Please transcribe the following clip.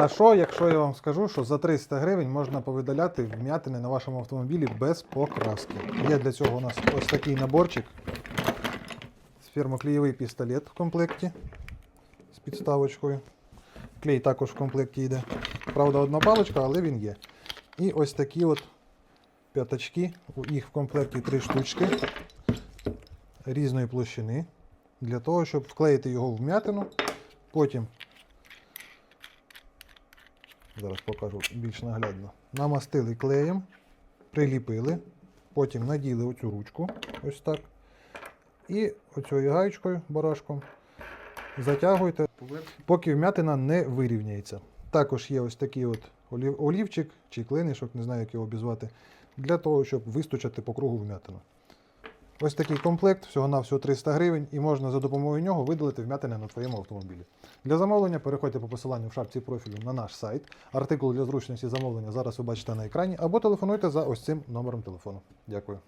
А що, якщо я вам скажу, що за 300 гривень можна повидаляти вм'ятини на вашому автомобілі без покраски? Є для цього у нас ось такий наборчик. Фірмоклеєвий пістолет в комплекті з підставочкою. Клей також в комплекті йде. Правда, одна паличка, але він є. І ось такі от п'ятачки. У- Їх в комплекті три штучки різної площини. Для того, щоб вклеїти його в вм'ятину. Потім, зараз покажу більш наглядно. Намастили клеєм, приліпили, потім наділи оцю ручку, ось так. І оцією гаєчкою, барашком, затягуйте, поки вм'ятина не вирівняється. Також є ось такий от олівчик чи клинишок, не знаю, як його обізвати, для того, щоб вистучати по кругу вм'ятину. Ось такий комплект, всього на всього 300 гривень, і можна за допомогою нього видалити вм'ятини на твоєму автомобілі. Для замовлення переходьте по посиланню в шапці профілю на наш сайт. Артикул для зручності замовлення зараз ви бачите на екрані, або телефонуйте за ось цим номером телефону. Дякую.